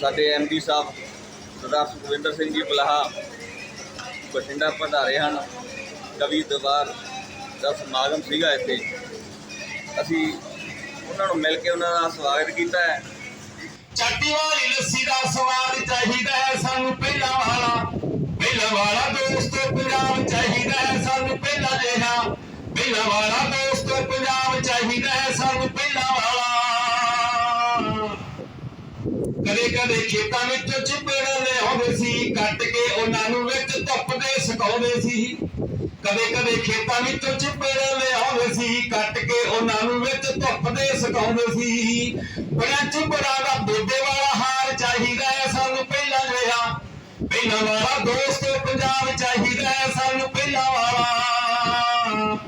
ਸਾਡੇ ਐਮਡੀ ਸਾਹਿਬ, ਸਰਦਾਰ ਸੁਖਵਿੰਦਰ ਸਿੰਘ ਜੀ ਬਲਾਹਾ, ਬਠਿੰਡਾ ਪਧਾਰੇ ਹਨ। ਕਵੀ ਦਰਬਾਰ ਦਾ ਸਮਾਗਮ ਸੀਗਾ ਇੱਥੇ। ਅਸੀਂ ਉਹਨਾਂ ਨੂੰ ਮਿਲ ਕੇ ਉਹਨਾਂ ਦਾ ਸਵਾਗਤ ਕੀਤਾ ਹੈ। ਚਾਟੀ ਵਾਲੀ ਲੱਸੀ ਦਾ ਸਵਾਦ ਚਾਹੀਦਾ ਹੈ ਸਾਨੂੰ ਪਹਿਲਾਂ ਵਾਲਾ। ਪਹਿਲਾਂ ਵਾਲਾ ਦੋਸਤੋ ਪੰਜਾਬ ਚਾਹੀਦਾ ਹੈ ਸਾਨੂੰ ਪਹਿਲਾਂ ਜਿਹਾ ਪਹਿਲਾਂ ਵਾਲਾ ਦੋਸਤੋ ਪੰਜਾਬ ਚਾਹੀਦਾ ਹੈ ਸਾਨੂੰ ਪਹਿਲਾਂ ਵਾਲਾ ਕਦੇ ਖੇਤਾਂ ਵਿੱਚ ਚਿੱਬੜ ਲਿਆਉਂਦੇ ਸੀ, ਕੱਟ ਕੇ ਉਹਨਾਂ ਨੂੰ ਵਿੱਚ ਧੁੱਪ ਦੇ ਸੁਕਾਉਂਦੇ ਸੀ। ਕਦੇ ਕਦੇ ਖੇਤਾਂ ਵਿੱਚ ਚਿੱਬੜ ਲਿਆਉਂਦੇ ਸੀ, ਕੱਟ ਕੇ ਉਹਨਾਂ ਨੂੰ ਵਿੱਚ ਧੁੱਪ ਦੇ ਸੁਕਾਉਂਦੇ ਸੀ। ਬੜਾ ਚਿੱਬੜਾਂ ਦਾ ਬੇਬੇ ਵਾਲਾ ਹਾਰ ਚਾਹੀਦਾ ਹੈ ਸਾਨੂੰ ਪਹਿਲਾਂ ਜਿਹਾ। ਪਹਿਲਾਂ ਵਾਲਾ ਦੋਸਤ ਪੰਜਾਬ ਚਾਹੀਦਾ ਹੈ ਸਾਨੂੰ ਪਹਿਲਾਂ ਵਾਲਾ।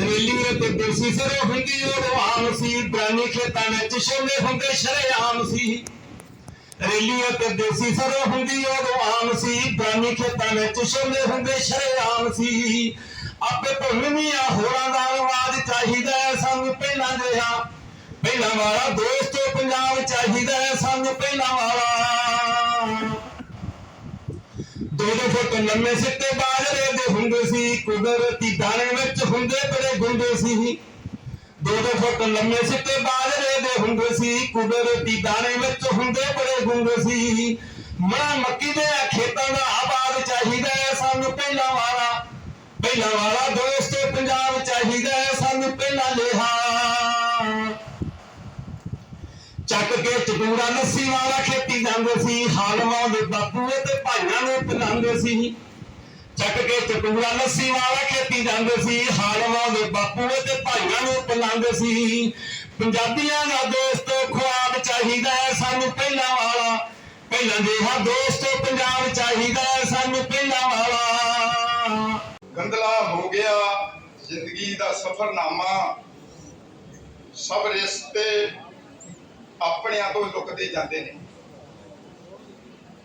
ਰੇਲੀਏ ਤੇ ਦੇਸੀ ਸਰੋਂ ਹੁੰਦੀ ਉਹ ਆਮ ਸੀ ਬਰਾਨੀ ਖੇਤਾਂ ਵਿੱਚ ਛੋਲੇ ਹੁੰਦੇ ਸ਼ਰੇਆਮ ਸੀ। ਰੇਲੀਏ ਤੇ ਦੇਸੀ ਸਰੋਂ ਹੁੰਦੀ ਉਹ ਆਮ ਸੀ। ਬਰਾਨੀ ਖੇਤਾਂ ਵਿੱਚ ਛੋਲੇ ਹੁੰਦੇ ਸ਼ਰੇਆਮ ਸੀ। ਆਪੇ ਭੁੰਨਵੀਆਂ ਹੋਰਾਂ ਦਾ ਆਵਾਜ਼ ਚਾਹੀਦਾ ਸਾਨੂੰ ਪਹਿਲਾਂ ਜਿਹਾ। ਪਹਿਲਾਂ ਵਾਲਾ ਦੋਸਤੋ ਪੰਜਾਬ ਚਾਹੀਦਾ ਹੈ, ਸਾਨੂੰ ਪਹਿਲਾਂ ਵਾਲਾ। ਦੋ ਦੋ ਫੁੱਟ ਲੰਮੇ ਸਿੱਟੇ ਬਾਜਰੇ ਦੇ ਹੁੰਦੇ ਸੀ, ਕੁਦਰਤੀ ਦਾਣੇ ਵਿੱਚ ਹੁੰਦੇ ਬੜੇ ਗੁੰਦੇ ਸੀ। ਦੋ ਦੋ ਫੁੱਟ ਲੰਮੇ ਸਿੱਟੇ ਬਾਜਰੇ ਦੇ ਹੁੰਦੇ ਸੀ, ਕੁਦਰਤੀ ਦਾਣੇ ਵਿੱਚ ਹੁੰਦੇ ਬੜੇ ਗੁੰਦੇ ਸੀ। ਮਣਾ ਮੱਕੀ ਦੇ ਖੇਤਾਂ ਦਾ ਆਬਾਦ ਚਾਹੀਦਾ ਹੈ ਸਾਨੂੰ ਪਹਿਲਾਂ ਵਾਲਾ। ਪਹਿਲਾਂ ਵਾਲਾ ਦੋਸਤੋ ਪੰਜਾਬ ਚਾਹੀਦਾ ਹੈ ਸਾਨੂੰ ਪਹਿਲਾਂ ਲੇਹਾ ਚੱਕ ਕੇ ਚਟੂਰਾ ਲੱਸੀ ਵਾਲਾ ਖੇਤੀ ਜਾਂਦੇ ਸੀ, ਹਾਲਵਾਂ ਦੇ ਬਾਪੂਏ ਤੇ ਭਾਈਆਂ ਨੂੰ ਪਿਲਾਉਂਦੇ ਸੀ। ਚੱਕ ਕੇ ਚਟੂਰਾ ਲੱਸੀ ਵਾਲਾ ਖੇਤੀ ਜਾਂਦੇ ਸੀ, ਹਾਲਵਾਂ ਦੇ ਬਾਪੂਏ ਤੇ ਭਾਈਆਂ ਨੂੰ ਪਿਲਾਉਂਦੇ ਸੀ। ਪੰਜਾਬੀਆਂ ਦਾ ਦੋਸਤੋ ਖੁਆਬ ਚਾਹੀਦਾ ਸਾਨੂੰ ਪਹਿਲਾਂ ਵਾਲਾ। ਪਹਿਲਾਂ ਜਿਹਾ ਦੋਸਤੋ, ਪੰਜਾਬ ਚਾਹੀਦਾ ਸਾਨੂੰ ਪਹਿਲਾਂ ਵਾਲਾ। ਗੰਦਲਾ ਹੋ ਗਿਆ ਜ਼ਿੰਦਗੀ ਦਾ ਸਫਰਨਾਮਾ। ਸਭ ਰਿਸ਼ਤੇ ਆਪਣਿਆਂ ਤੋਂ ਲੁਕਦੇ ਜਾਂਦੇ ਨੇ।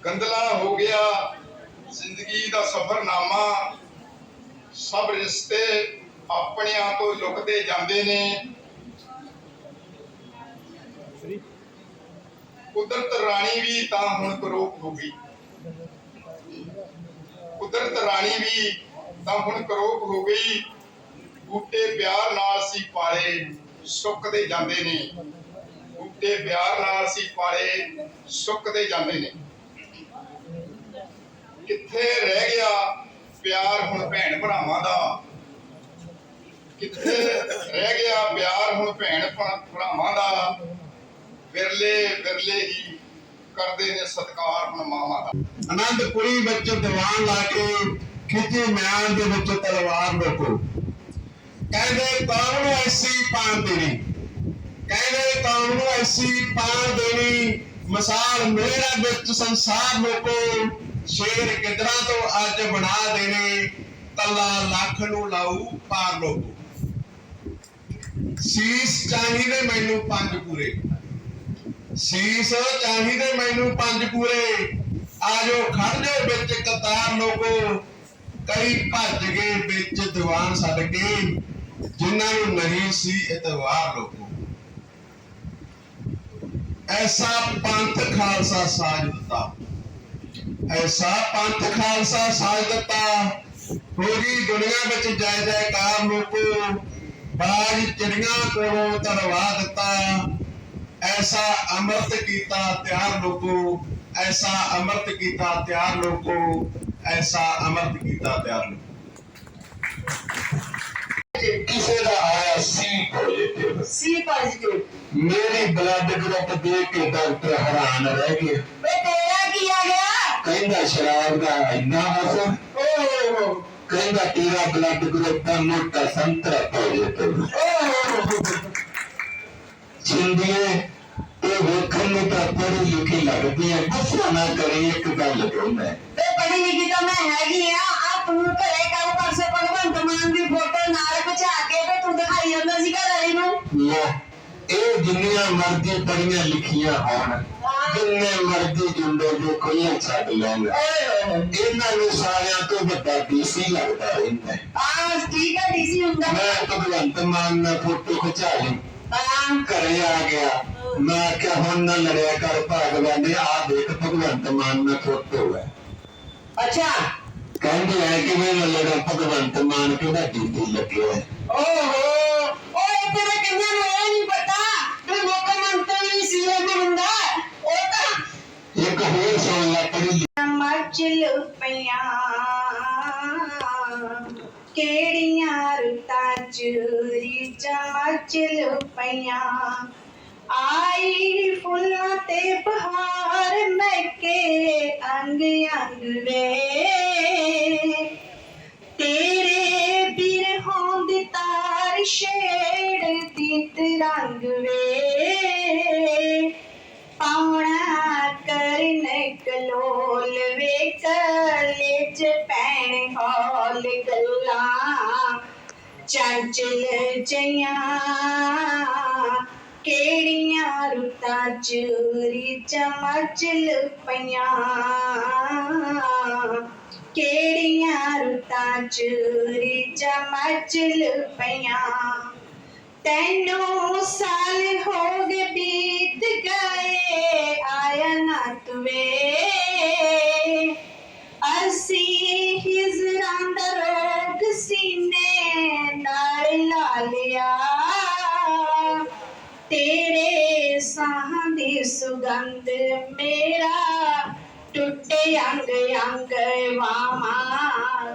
ਗੰਦਲਾ ਹੋ ਗਿਆ ਜ਼ਿੰਦਗੀ ਦਾ ਸਫਰਨਾਮਾ, ਸਭ ਰਿਸ਼ਤੇ ਆਪਣਿਆਂ ਤੋਂ ਲੁਕਦੇ ਜਾਂਦੇ ਨੇ। ਕੁਦਰਤ ਰਾਣੀ ਵੀ ਤਾਂ ਹੁਣ ਕਰੋਪ ਹੋ ਗਈ। ਕੁਦਰਤ ਰਾਣੀ ਵੀ ਤਾਂ ਹੁਣ ਕਰੋਪ ਹੋ ਗਈ। ਬੂਟੇ ਪਿਆਰ ਨਾਲ ਸੀ ਪਾਲੇ, ਸੁੱਕਦੇ ਜਾਂਦੇ ਨੇ। ਬੂਟੇ ਪਿਆਰ ਨਾਲ ਸੀ ਪਾਲੇ, ਸੁੱਕਦੇ ਜਾਂਦੇ ਨੇ। ਕਿੱਥੇ ਰਹਿ ਗਿਆ ਪਿਆਰ ਹੁਣ ਭੈਣ ਭਰਾਵਾਂ ਦਾ? ਕਿੱਥੇ ਰਹਿ ਗਿਆ ਪਿਆਰ ਹੁਣ ਭੈਣ ਭਰਾਵਾਂ ਦਾ? ਵਿਰਲੇ ਵਿਰਲੇ ਹੀ ਕਰਦੇ ਨੇ ਸਤਿਕਾਰ ਹੁਣ ਮਾਵਾਂ ਦਾ। ਅਨੰਦਪੁਰੀ ਵਿੱਚ ਦੀਵਾਨ ਲਾ ਕੇ ਖਿੱਚੀ ਮਿਆਨ ਦੇ ਵਿੱਚ ਤਲਵਾਰ ਲੋਕੋ ਕਹਿੰਦੇ ਕੌਮ ਨੂੰ ਐਸੀ ਪਾਣ ਦੇਣੀ? ਕਹਿੰਦੇ ਕੌਮ ਨੂੰ ਐਸੀ ਪਾਣ ਦੇਣੀ? ਮਿਸਾਲ ਮੇਰਾ ਵਿੱਚ ਸੰਸਾਰ ਲੋਕੋ ਸ਼ੇਰ ਕਿਦਰਾਂ ਤੋਂ ਅੱਜ ਬਣਾ ਦੇਣੇ? ਕੱਲਾ ਲੱਖ ਨੂੰ ਲਾਊ ਪਾਰ ਲੋਕੋ। ਸੀਸ ਚਾਹੀਦੇ ਮੈਨੂੰ ਪੰਜ ਪੂਰੇ। ਸੀਸ ਚਾਹੀਦੇ ਮੈਨੂੰ ਪੰਜ ਪੂਰੇ। ਆਜੋ ਖੜ ਜਾਓ ਵਿੱਚ ਕਤਾਰ ਲੋਕੋ। ਕਈ ਭੱਜ ਗਏ ਵਿੱਚ ਦੀਵਾਨ ਛੱਡ ਕੇ। ਜਿਨ੍ਹਾਂ ਨੂੰ ਨਹੀਂ ਸੀ ਇਤਵਾਰ ਲੋਕੋ। ਐਸਾ ਪੰਥ ਖਾਲਸਾ ਸਾਜ ਦਿੱਤਾ। ਐਸਾ ਪੰਥ ਖਾਲਸਾ ਸਾਜ ਦਿੱਤਾ। ਪੂਰੀ ਦੁਨੀਆ ਵਿੱਚ ਜੈ ਜੈਕਾਰ ਲੋਕੋ ਬਾਜ ਚਿੜੀਆਂ ਕੋਲੋਂ ਤਰਵਾ ਦਿੱਤਾ। ਐਸਾ ਅੰਮ੍ਰਿਤ ਕੀਤਾ ਤਿਆਰ ਲੋਕੋ। ਐਸਾ ਅੰਮ੍ਰਿਤ ਕੀਤਾ ਤਿਆਰ ਲੋਕੋ। ਐਸਾ ਅੰਮ੍ਰਿਤ ਕੀਤਾ ਤਿਆਰ ਲੋਕੋ। ਕਿਸੇ ਦਾ ਆਇਆ ਸੀ ਪੋਜ਼ਿਟਿਵ ਸੀ ਪੋਜ਼ਿਟਿਵ ਮੇਰੀ ਬਲੱਡ ਗਰੁੱਪ ਦੇਖ ਕੇ ਡਾਕਟਰ ਹੈਰਾਨ ਰਹਿ ਗਏ। ਵੇ ਤੇਰਾ ਕੀ ਆ ਕਹਿੰਦਾ ਸ਼ਰਾਬ ਦਾ ਇੰਨਾ ਅਸਰ ਓਹ ਕਹਿੰਦਾ ਤੇਰਾ ਬਲੱਡ ਗਰੁੱਪ ਦਾ ਮੋਟਾ ਸੰਤਰਾ ਪੋਜ਼ਿਟਿਵ ਜਿੰਦੀਏ ਇਹ ਵੇਖਣ ਨੂੰ ਤਾਂ ਪੜ੍ਹੀ ਲਿਖੀ ਲੱਗਦੀ ਹੈ ਗੁੱਸਾ ਨਾ ਕਰੇ ਇੱਕ ਗੱਲ ਕਹਿੰਦਾ ਵੇ ਪੜੀ ਲਿਖੀ ਤਾਂ ਮੈਂ ਹੈਗੀ ਆ ਆ ਤੂੰ ਘਰੇ ਕੰਮ ਕਰ ਸੇ ਭਗਵੰਤ ਮਾਨ ਦੀ ਫੋਟੋ ਨਾਲ ਬਚਾ ਕੇ ਤੇ ਤੂੰ ਦਿਖਾਈ ਜਾਂਦਾ ਸੀ ਘਰ ਵਾਲੀ ਨੂੰ। ਲੈ ਇਹ ਜਿੰਨੀਆਂ ਮਰਜ਼ੀ ਪੜੀਆਂ ਲਿਖੀਆਂ ਹੋਣ ਜਿੰਨੇ ਮਰਜ਼ੀ ਜੁੰਡੇ ਜੋ ਕੋਈ ਛੱਡ ਲੈਣ ਓਏ ਹੋਏ ਇਹਨਾਂ ਨੂੰ ਸਾਰਿਆਂ ਤੋਂ ਵੱਡਾ ਡੀਸੀ ਲੱਗਦਾ ਰਹਿੰਦਾ ਹੈ। ਆ ਠੀਕ ਹੈ ਡੀਸੀ ਹੁੰਦਾ ਮੈਂ ਭਗਵੰਤ ਮਾਨ ਨਾਲ ਫੋਟੋ ਖਿਚਾ ਲਈ ਹਾਂ ਘਰੇ ਆ ਗਿਆ ਮੈਂ ਆਖਿਆ ਹੁਣ ਨਾ ਲੜਿਆ ਕਰ ਭਗਵਾਨ ਆ ਦੇਖ ਭਗਵੰਤ ਮਾਨ ਨਾਲ ਫੋਟੋ ਹੈ ਅੱਛਾ ਕਹਿੰਦੇ ਐ ਕਿ ਮੈਂ ਲੜਾ ਭਗਵੰਤ ਮਾਨ ਕਿਹਦਾ ਡੀਪੀ ਲੱਗਿਆ ਹੈ ਓਹੋ ਮਚਲ ਪਈਆਂ ਕਿਹੜੀਆਂ ਰੁੱਤਾਂ ਚੂਰੀ ਚਮਚਲ ਪਈਆਂ ਆਈ ਫੁੱਲਾਂ ਤੇ ਬਹਾਰ ਮੈਂ ਅੰਗ ਅੰਗ ਵੇ। ਤੇਰੇ ਬਿਰਹੋਂ ਦੀ ਤਾਰ ਛੇੜਦੀ ਤਰੰਗ ਵੇ ਪਾਉਣਾ ਕਰਨ ਕਲੋਲ ਵੇ ਕਲੇ ਪੈਣ ਹੌਲ ਗੱਲਾਂ। ਚੰਚਲ ਜਈਆਂ, ਕਿਹੜੀਆਂ ਰੁੱਤਾਂ ਚੂਰੀ ਚਮਚਲ ਪਈਆਂ? ਕਿਹੜੀਆਂ ਰੁੱਤਾਂ ਚੂਰੀ ਚਮਚਲ ਪਈਆਂ? ਤੈਨੂੰ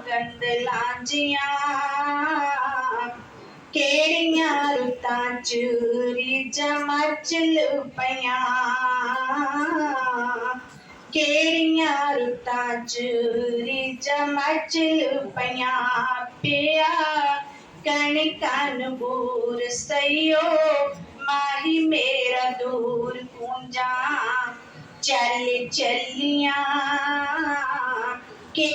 ਵਾਮਾ ਗੰਦ ਲਾਂਜੀਆਂ ਕਿਹੜੀਆਂ ਰੁੱਤਾਂ ਚੂਰੀ ਚਮਚਲ ਪਈਆਂ ਕਿਹੜੀਆਂ ਰੁੱਤਾਂ ਚੂਰੀ ਚਮਚਲ ਪਈਆਂ ਪਿਆ ਕਣ ਕਨ ਬੂਰ ਸਈਓ, ਮਾਹੀ ਮੇਰਾ ਦੂਰ ਕੁੰਜਾ ਚੱਲ ਚੱਲੀਆਂ ਕਿ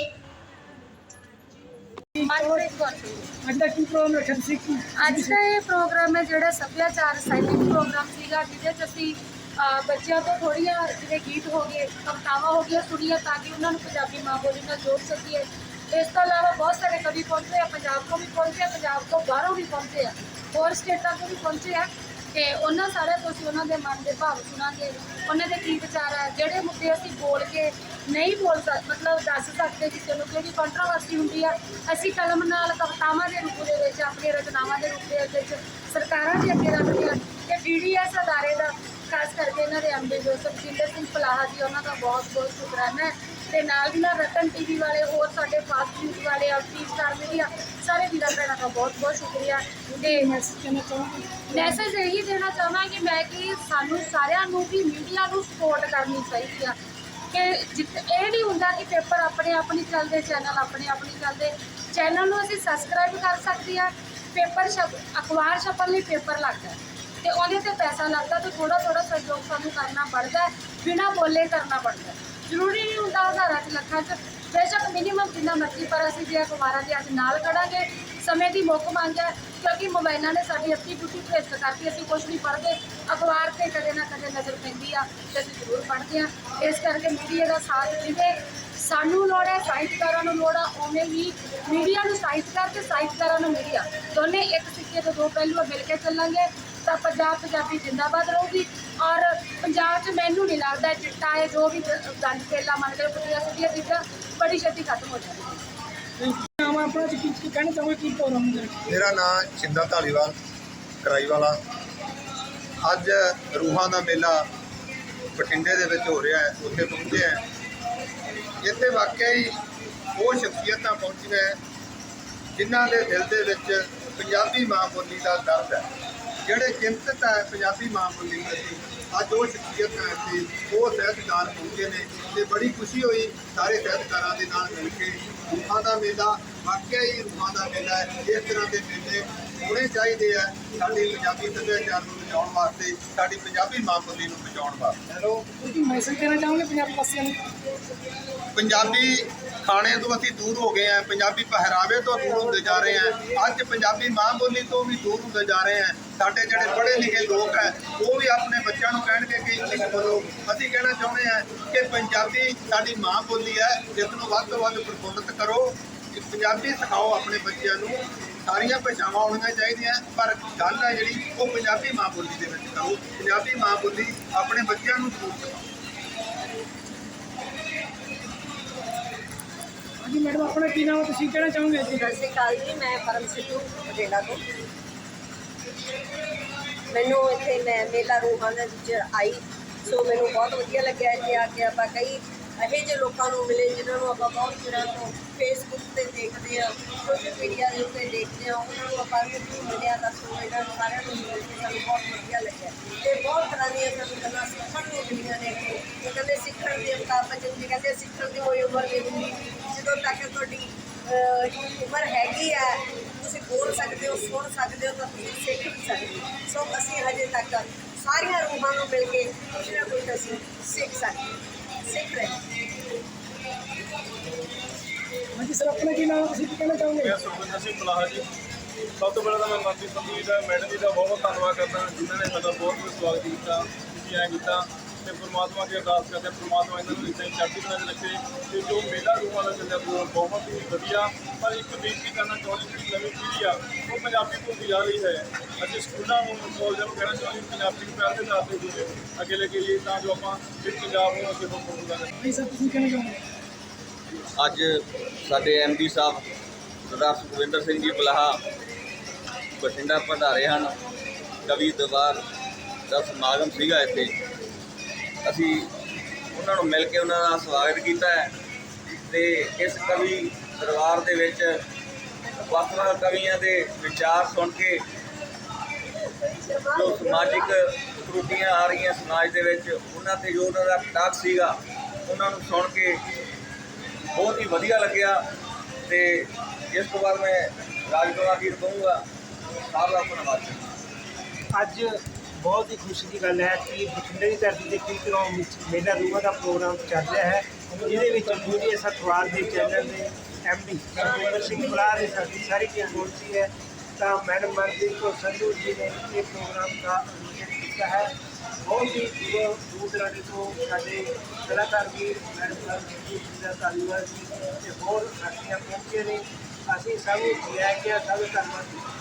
ਅੱਜ ਦਾ ਕੀ ਪ੍ਰੋਗਰਾਮ ਰੱਖਿਆ ਤੁਸੀਂ ਕੀ? ਅੱਜ ਦਾ ਇਹ ਪ੍ਰੋਗਰਾਮ ਹੈ ਜਿਹੜਾ ਸੱਭਿਆਚਾਰ ਸਾਹਿਤਕ ਪ੍ਰੋਗਰਾਮ ਸੀਗਾ ਜਿਹਦੇ 'ਚ ਅਸੀਂ ਅਹ, ਬੱਚਿਆਂ ਤੋਂ ਥੋੜੀਆਂ ਜਿਵੇਂ ਗੀਤ ਹੋ ਗਏ ਕਵਿਤਾਵਾਂ ਹੋ ਗਈਆਂ ਸੁਣੀਆਂ ਤਾਂ ਕਿ ਉਹਨਾਂ ਨੂੰ ਪੰਜਾਬੀ ਮਾਂ ਬੋਲੀ ਨਾਲ ਜੋੜ ਸਕੀਏ। ਇਸ ਤੋਂ ਇਲਾਵਾ ਬਹੁਤ ਸਾਰੇ ਕਵੀ ਪਹੁੰਚੇ ਆ ਪੰਜਾਬ ਤੋਂ ਵੀ ਪਹੁੰਚੇ ਆ ਪੰਜਾਬ ਤੋਂ ਬਾਹਰੋਂ ਵੀ ਪਹੁੰਚੇ ਆ ਹੋਰ ਸਟੇਟਾਂ ਤੋਂ ਵੀ ਪਹੁੰਚੇ ਆ। ਤੇ ਉਹਨਾਂ ਸਾਰਿਆਂ ਤੋਂ ਅਸੀਂ ਉਹਨਾਂ ਦੇ ਮਨ ਦੇ ਭਾਵ ਸੁਣਾਂਗੇ। ਉਹਨਾਂ ਦੇ ਕੀ ਵਿਚਾਰ ਆ, ਜਿਹੜੇ ਮੁੱਦੇ ਅਸੀਂ ਬੋਲ ਕੇ ਨਹੀਂ ਬੋਲ ਸਕਦੇ ਮਤਲਬ ਦੱਸ ਸਕਦੇ ਕਿਸੇ ਨੂੰ ਕਿਹੜੀ ਕੰਟਰੋਵਰਸੀ ਹੁੰਦੀ ਆ, ਅਸੀਂ ਕਲਮ ਨਾਲ ਕਵਿਤਾਵਾਂ ਦੇ ਰੂਪ ਦੇ ਵਿੱਚ, ਆਪਣੀਆਂ ਰਚਨਾਵਾਂ ਦੇ ਰੂਪ ਦੇ ਵਿੱਚ, ਸਰਕਾਰਾਂ ਦੇ ਅੱਗੇ ਰੱਖਦੇ ਆ। ਤੇ ਡੀਡੀਐਸ ਅਦਾਰੇ ਦਾ, ਖਾਸ ਕਰਕੇ ਇਹਨਾਂ ਦੇ ਐਮਡੀ ਜੋਸਫ, ਜਿੰਦਰ ਸਿੰਘ ਪਲਾਹਾ ਜੀ, ਉਹਨਾਂ ਦਾ ਬਹੁਤ ਬਹੁਤ ਸ਼ੁਕਰਾਨਾ ਹੈ। ਤੇ ਨਾਲ ਦੀ ਨਾਲ ਰਤਨ ਟੀਵੀ ਵਾਲੇ ਹੋਰ ਸਾਡੇ ਫਾਸਟ ਨਿਊਜ਼ ਵਾਲੇ ਅਫੀਸ ਸਟਾਰ ਮੀਡੀਆ ਸਾਰੇ ਵੀਰਾਂ ਭੈਣਾਂ ਦਾ ਬਹੁਤ ਬਹੁਤ ਸ਼ੁਕਰੀਆ। ਤੇ ਮੈਸੇਜ ਮੈਸੇਜ ਇਹੀ ਦੇਣਾ ਚਾਹਾਂਗੀ ਮੈਂ ਕਿ ਸਾਨੂੰ ਸਾਰਿਆਂ ਨੂੰ ਵੀ ਮੀਡੀਆ ਨੂੰ ਸਪੋਰਟ ਕਰਨੀ ਚਾਹੀਦੀ ਆ। ਕਿ ਜਿੱਤ ਇਹ ਨਹੀਂ ਹੁੰਦਾ ਕਿ ਪੇਪਰ ਆਪਣੇ ਆਪ ਨਹੀਂ ਚੱਲਦੇ ਚੈਨਲ ਆਪਣੇ ਆਪ ਨਹੀਂ ਚੱਲਦੇ। ਚੈਨਲ ਨੂੰ ਅਸੀਂ ਸਬਸਕ੍ਰਾਈਬ ਕਰ ਸਕਦੇ ਆ। ਪੇਪਰ ਛਪ, ਅਖਬਾਰ ਛਪਣ ਲਈ ਪੇਪਰ ਲੱਗਦਾ ਹੈ। ਤੇ ਉਹਦੇ ਤੇ ਪੈਸਾ ਲੱਗਦਾ ਤੇ ਥੋੜਾ ਥੋੜਾ ਸਹਿਯੋਗ ਸਾਨੂੰ ਕਰਨਾ ਪੜਦਾ ਬਿਨਾ ਬੋਲੇ ਕਰਨਾ ਪੜਦਾ ਜ਼ਰੂਰੀ ਨਹੀਂ ਹੁੰਦਾ ਹਜ਼ਾਰਾਂ ਚ ਲੱਖਾਂ ਚ। ਬੇਸ਼ੱਕ ਮਿਨੀਮਮ ਜਿੰਨਾ ਮਰਜ਼ੀ, ਪਰ ਅਸੀਂ ਜੇ ਅਖਬਾਰਾਂ ਦੇ ਅੱਜ ਨਾਲ ਖੜਾਂਗੇ, ਸਮੇਂ ਦੀ ਮੁੱਖ ਮੰਗ ਹੈ, ਕਿਉਂਕਿ ਮੋਬਾਈਲਾਂ ਨੇ ਸਾਡੀ ਅੱਧੀ ਬੁੱਧੀ ਭ੍ਰਿਸ਼ਟ ਕਰਤੀ, ਅਸੀਂ ਕੁਝ ਨਹੀਂ ਪੜ੍ਹਦੇ। ਅਖਬਾਰ ਤੇ ਕਦੇ ਨਾ ਕਦੇ ਨਜ਼ਰ ਪੈਂਦੀ ਆ ਤੇ ਅਸੀਂ ਜ਼ਰੂਰ ਪੜ੍ਹਦੇ ਆ। ਇਸ ਕਰਕੇ ਮੀਡੀਆ ਦਾ ਸਾਥ ਜਿਵੇਂ ਸਾਨੂੰ ਲੋੜ ਹੈ ਸਾਹਿਤਕਾਰਾਂ ਨੂੰ ਲੋੜ ਆ, ਉਵੇਂ ਹੀ ਮੀਡੀਆ ਨੂੰ ਸਾਹਿਤਕਾਰ ਤੇ ਸਾਹਿਤਕਾਰਾਂ ਨੂੰ ਮੀਡੀਆ ਦੋਨੇ ਇੱਕ ਸਿੱਕੇ ਦੇ ਦੋ ਪਹਿਲੂ ਮਿਲ ਕੇ ਚੱਲਾਂਗੇ। ਤਾਂ ਪੰਜਾਬ ਪੰਜਾਬੀ ਜਿੰਦਾਬਾਦ ਰਹੂਗੀ ਔਰ ਪੰਜਾਬ 'ਚ ਮੈਨੂੰ ਨਹੀਂ ਲੱਗਦਾ ਚਿੱਟਾ ਹੈ ਜੋ ਵੀ ਗੰਦ ਤੇਲਾ ਮੰਨ ਕੇ ਪੁੱਟੀਆਂ ਸਿੱਧੀਆਂ ਚੀਜ਼ਾਂ ਬੜੀ ਛੇਤੀ ਖਤਮ ਹੋ ਜਾਣਗੀਆਂ ਨਾਮ ਆ ਆਪਣਾ ਜੀ ਕੀ ਕੀ ਕਹਿਣਾ ਚਾਹੋਗੇ ਕੀ ਪ੍ਰੋਗਰਾਮ ਹੁੰਦਾ ਹੈ? ਮੇਰਾ ਨਾਮ ਛਿੰਦਾ ਢਾਲੀਵਾਲ ਕਰਾਈ ਵਾਲਾ ਅੱਜ ਰੂਹਾਂ ਦਾ ਮੇਲਾ ਬਠਿੰਡੇ ਦੇ ਵਿੱਚ ਹੋ ਰਿਹਾ ਹੈ ਉੱਥੇ ਪਹੁੰਚੇ ਹੈ। ਇੱਥੇ ਵਾਕਿਆ ਹੀ ਉਹ ਸ਼ਖਸੀਅਤਾਂ ਪਹੁੰਚੀਆਂ ਜਿਨ੍ਹਾਂ ਦੇ ਦਿਲ ਦੇ ਵਿੱਚ ਪੰਜਾਬੀ ਮਾਂ ਬੋਲੀ ਦਾ ਦਰਦ ਹੈ। ਜਿਹੜੇ ਚਿੰਤਤ ਹੈ ਪੰਜਾਬੀ ਮਾਂ ਬੋਲੀ ਪ੍ਰਤੀ ਅੱਜ ਉਹ ਸ਼ਖਸੀਅਤਾਂ ਇੱਥੇ ਉਹ ਸਾਹਿਤਕਾਰ ਪਹੁੰਚੇ ਨੇ ਤੇ ਬੜੀ ਖੁਸ਼ੀ ਹੋਈ ਸਾਰੇ ਸਾਹਿਤਕਾਰਾਂ ਦੇ ਨਾਲ ਮਿਲ ਕੇ। ਰੂਹਾਂ ਦਾ ਮੇਲਾ ਵਾਕਿਆ ਹੀ ਰੂਹਾਂ ਦਾ ਮੇਲਾ ਹੈ ਇਸ ਤਰ੍ਹਾਂ ਦੇ ਮੇਲੇ ਹੋਣੇ ਚਾਹੀਦੇ ਆ ਸਾਡੀ ਪੰਜਾਬੀ ਸੱਭਿਆਚਾਰ ਨੂੰ ਬਚਾਉਣ ਵਾਸਤੇ ਸਾਡੀ ਪੰਜਾਬੀ ਮਾਂ ਬੋਲੀ ਨੂੰ ਬਚਾਉਣ ਵਾਸਤੇ। ਹੈਲੋ। ਕੀ ਮੈਸੇਜ ਦੇਣਾ ਚਾਹੋਗੇ ਪੰਜਾਬੀ ਵਾਸੀਆਂ ਨੂੰ? ਪੰਜਾਬੀ ਖਾਣੇ ਤੋਂ ਅਸੀਂ ਦੂਰ ਹੋ ਗਏ ਹਾਂ, ਪੰਜਾਬੀ ਪਹਿਰਾਵੇ ਤੋਂ ਦੂਰ ਹੁੰਦੇ ਜਾ ਰਹੇ ਹਾਂ। ਅੱਜ ਪੰਜਾਬੀ ਮਾਂ ਬੋਲੀ ਤੋਂ ਵੀ ਦੂਰ ਹੁੰਦੇ ਜਾ ਰਹੇ ਹਾਂ। ਸਾਡੇ ਜਿਹੜੇ ਪੜ੍ਹੇ ਲਿਖੇ ਲੋਕ ਹੈ, ਉਹ ਵੀ ਆਪਣੇ ਬੱਚਿਆਂ ਨੂੰ ਕਹਿਣਗੇ ਕਿ ਇੰਗਲਿਸ਼ ਬੋਲੋ। ਅਸੀਂ ਕਹਿਣਾ ਚਾਹੁੰਦੇ ਹਾਂ ਕਿ ਪੰਜਾਬੀ ਸਾਡੀ ਮਾਂ ਬੋਲੀ ਹੈ, ਜਿਸ ਨੂੰ ਵੱਧ ਤੋਂ ਵੱਧ ਪ੍ਰਫੁੱਲਤ ਕਰੋ। ਪੰਜਾਬੀ ਸਿਖਾਓ ਆਪਣੇ ਬੱਚਿਆਂ ਨੂੰ। ਸਾਰੀਆਂ ਭਾਸ਼ਾਵਾਂ ਆਉਣੀਆਂ ਚਾਹੀਦੀਆਂ, ਪਰ ਗੱਲ ਹੈ ਜਿਹੜੀ, ਉਹ ਪੰਜਾਬੀ ਮਾਂ ਬੋਲੀ ਦੇ ਵਿੱਚ ਕਰੋ। ਪੰਜਾਬੀ ਮਾਂ ਬੋਲੀ ਆਪਣੇ ਬੱਚਿਆਂ ਨੂੰ ਜ਼ਰੂਰ ਸਿਖਾਓ ਹਾਂਜੀ ਮੈਡਮ ਆਪਣਾ ਕੀ ਨਾਮ ਹੈ ਤੁਸੀਂ ਕਹਿਣਾ ਚਾਹੋਗੇ ਜੀ ਸਤਿ ਸ਼੍ਰੀ ਅਕਾਲ ਜੀ ਮੈਂ ਪਰਮ ਸਿੱਧੂ ਬਠਿੰਡਾ ਤੋਂ ਮੈਨੂੰ ਇੱਥੇ ਮੈਂ ਮੇਲਾ ਰੂਹਾਂ ਦੇ ਵਿੱਚ ਆਈ ਸੋ ਮੈਨੂੰ ਬਹੁਤ ਵਧੀਆ ਲੱਗਿਆ ਇੱਥੇ ਆ ਕੇ ਆਪਾਂ ਕਈ ਇਹੋ ਜਿਹੇ ਲੋਕਾਂ ਨੂੰ ਮਿਲੇ ਜਿਨ੍ਹਾਂ ਨੂੰ ਆਪਾਂ ਬਹੁਤ ਚਿਰਾਂ ਤੋਂ ਫੇਸਬੁੱਕ ਤੇ ਦੇਖਦੇ ਆ ਸੋਸ਼ਲ ਮੀਡੀਆ ਦੇ ਉੱਤੇ ਦੇਖਦੇ ਆ, ਉਹਨਾਂ ਨੂੰ ਆਪਾਂ ਨੂੰ ਮਿਲਿਆ ਤਾਂ ਸੋ ਇਹਨਾਂ ਨੂੰ ਸਾਰਿਆਂ ਨੂੰ ਮਿਲ ਕੇ ਸਾਨੂੰ ਬਹੁਤ ਵਧੀਆ ਲੱਗਿਆ। ਤੇ ਬਹੁਤ ਤਰ੍ਹਾਂ ਦੀਆਂ ਸਾਨੂੰ ਗੱਲਾਂ ਸਿੱਖਣ ਨੂੰ ਮਿਲੀਆਂ ਨੇ ਇੱਥੇ। ਉਹ ਕਹਿੰਦੇ ਸਿੱਖਣ ਦੇ ਮੁਤਾਬਕ ਜਿੰਦੇ ਕਹਿੰਦੇ ਸਿੱਖਣ ਦੀ ਕੋਈ ਉਮਰ ਨਹੀਂ ਹੁੰਦੀ ਜਦੋਂ ਤੱਕ ਤੁਹਾਡੀ ਉਮਰ ਹੈਗੀ ਆ ਤੁਸੀਂ ਬੋਲ ਸਕਦੇ ਹੋ ਸੁਣ ਸਕਦੇ ਹੋ ਤਾਂ ਤੁਸੀਂ ਸਿੱਖ ਵੀ ਸਕਦੇ ਹੋ ਸੋ ਅਸੀਂ ਹਜੇ ਤੱਕ ਸਾਰੀਆਂ ਰੂਹਾਂ ਨੂੰ ਮਿਲ ਕੇ ਕੁਝ ਨਾ ਕੁਝ ਅਸੀਂ ਸਿੱਖ ਸਕਦੇ। ਸਿੱਖ ਰਹੇ। ਹਾਂਜੀ ਸਰ ਆਪਣਾ ਕੀ ਨਾਮ ਤੁਸੀਂ ਕੀ ਕਹਿਣਾ ਚਾਹੋਗੇ ਮੈਂ ਸੁਖਵਿੰਦਰ ਸਿੰਘ ਪਲਾਹਾ ਜੀ ਸਭ ਤੋਂ ਪਹਿਲਾਂ ਤਾਂ ਮੈਂ ਮੰਤਰੀ ਸੰਦੀਪ ਦਾ ਮੈਡਮ ਜੀ ਦਾ ਬਹੁਤ ਬਹੁਤ ਧੰਨਵਾਦ ਕਰਦਾ ਜਿਨ੍ਹਾਂ ਨੇ ਸਾਡਾ ਬਹੁਤ ਬਹੁਤ ਸਵਾਗਤ ਕੀਤਾ ਜੀ ਐਂ ਕੀਤਾ ਤੇ ਪ੍ਰਮਾਤਮਾ ਦੀ ਅਰਦਾਸ ਕਰਦੇ ਹਾਂ, ਪ੍ਰਮਾਤਮਾ ਇਹਨਾਂ ਨੂੰ ਇੱਥੇ ਚੜ੍ਹਦੀ ਕਲਾ 'ਚ ਰੱਖੇ ਤੇ ਜੋ ਮੇਲਾ ਰੂਹਾਂ ਦਾ ਚੱਲਿਆ ਪ੍ਰੋਗਰਾਮ ਬਹੁਤ ਹੀ ਵਧੀਆ ਪਰ ਇੱਕ ਬੇਨਤੀ ਕਰਨਾ ਚਾਹੁੰਦੇ ਜਿਹੜੀ ਨਵੀਂ ਪੀੜ੍ਹੀ ਆ ਉਹ ਪੰਜਾਬੀ ਭੁੱਲਦੀ ਜਾ ਰਹੀ ਹੈ। ਅਸੀਂ ਸਕੂਲਾਂ ਨੂੰ ਕਾਲਜਾਂ ਨੂੰ ਕਹਿਣਾ ਚਾਹੁੰਦੇ ਪੰਜਾਬੀ ਨੂੰ ਪਹਿਲ ਦੇ ਆਧਾਰ ਤੇ ਦੂਜੇ ਅੱਗੇ ਲੈ ਕੇ ਜਾਈਏ ਤਾਂ ਜੋ ਆਪਾਂ ਇਸ ਪੰਜਾਬ ਨੂੰ ਅੱਗੇ ਹੋਰ ਪ੍ਰਮੋਟ ਕਰ ਹਾਂਜੀ ਸਰ ਤੁਸੀਂ ਕਹਿਣਾ ਚਾਹੋਗੇ ਅੱਜ ਸਾਡੇ ਐਮਡੀ ਸਾਹਿਬ ਸਰਦਾਰ ਸੁਖਵਿੰਦਰ ਸਿੰਘ ਜੀ ਬਲਾਹਾ ਬਠਿੰਡਾ ਪਧਾਰੇ ਹਨ। ਕਵੀ ਦਰਬਾਰ ਦਾ ਸਮਾਗਮ ਸੀਗਾ ਇੱਥੇ। ਅਸੀਂ ਉਹਨਾਂ ਨੂੰ ਮਿਲ ਕੇ ਉਹਨਾਂ ਦਾ ਸਵਾਗਤ ਕੀਤਾ ਹੈ ਤੇ ਇਸ ਕਵੀ ਦਰਬਾਰ ਦੇ ਵਿੱਚ ਵੱਖ ਵੱਖ ਕਵੀਆਂ ਦੇ ਵਿਚਾਰ ਸੁਣ ਕੇ ਜੋ ਸਮਾਜਿਕ ਤਰੁੱਟੀਆਂ ਆ ਰਹੀਆਂ ਸਮਾਜ ਦੇ ਵਿੱਚ, ਉਹਨਾਂ ਤੇ ਜੋ ਉਹਨਾਂ ਦਾ ਕਟਾਕ ਸੀਗਾ, ਉਹਨਾਂ ਨੂੰ ਸੁਣ ਕੇ ਬਹੁਤ ਹੀ ਵਧੀਆ ਲੱਗਿਆ ਤੇ ਇਸ ਤੋਂ ਬਾਅਦ ਮੈਂ ਰਾਜਕੁਮਾਰ ਵੀਰ ਕਹੂੰਗਾ। ਸਾਹਿਬ ਦਾ ਧੰਨਵਾਦ। ਅੱਜ ਬਹੁਤ ਹੀ ਖੁਸ਼ੀ ਦੀ ਗੱਲ ਹੈ ਕਿ ਬਠਿੰਡੇ ਦੀ ਧਰਤੀ ਤੇ ਕਿਰਤਨੋਂ ਵਿੱਚ ਮੇਲਾ ਰੂਹਾਂ ਦਾ ਪ੍ਰੋਗਰਾਮ ਚੱਲ ਰਿਹਾ ਹੈ, ਜਿਹਦੇ ਵਿੱਚ ਮੀਡੀਆ ਅਖਬਾਰ ਦੇ ਚੈਨਲ ਦੇ ਐਮਡੀ ਸਰਵਿੰਦਰ ਸਿੰਘ ਬੁਲਾ ਦੇ ਸਾਡੀ ਸਾਰੀ ਟੀਮ ਪਹੁੰਚੀ ਹੈ। ਤਾਂ ਮੈਡਮ ਮਨਦੀਪ ਕੌਰ ਸੰਧੂ ਜੀ ਨੇ ਇਹ ਪ੍ਰੋਗਰਾਮ ਦਾ ਆਯੋਜਨ ਕੀਤਾ ਹੈ। ਬਹੁਤ ਹੀ ਦੂਰ ਦੂਰ ਦਰਾਡੇ ਤੋਂ ਸਾਡੇ ਕਲਾਕਾਰ ਵੀ ਮੈਡਮ ਜੀ ਦਾ ਧੰਨਵਾਦ ਜੀ, ਤੇ ਹੋਰ ਸਾਥੀਆਂ ਪਹੁੰਚੇ ਨੇ। ਅਸੀਂ ਸਭ ਨੂੰ ਲੈ ਕੇ ਸਭ ਦਾ ਧੰਨਵਾਦ।